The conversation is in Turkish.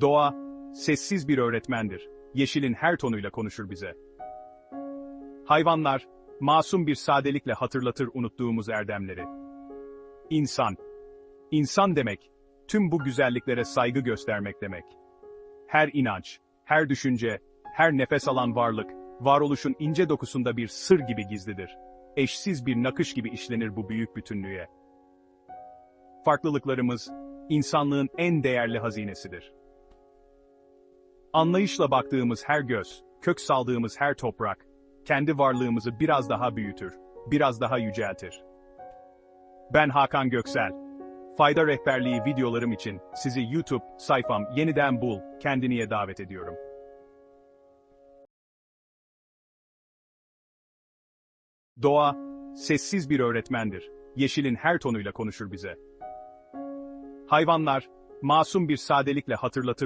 Doğa, sessiz bir öğretmendir. Yeşilin her tonuyla konuşur bize. Hayvanlar, masum bir sadelikle hatırlatır unuttuğumuz erdemleri. İnsan. İnsan demek, tüm bu güzelliklere saygı göstermek demek. Her inanç, her düşünce, her nefes alan varlık, varoluşun ince dokusunda bir sır gibi gizlidir. Eşsiz bir nakış gibi işlenir bu büyük bütünlüğe. Farklılıklarımız, insanlığın en değerli hazinesidir. Anlayışla baktığımız her göz, kök saldığımız her toprak, kendi varlığımızı biraz daha büyütür, biraz daha yüceltir. Ben Hakan Göksel. Fayda rehberliği videolarım için sizi YouTube sayfam yeniden bul, kendiniye davet ediyorum. Doğa, sessiz bir öğretmendir. Yeşilin her tonuyla konuşur bize. Hayvanlar, masum bir sadelikle hatırlatır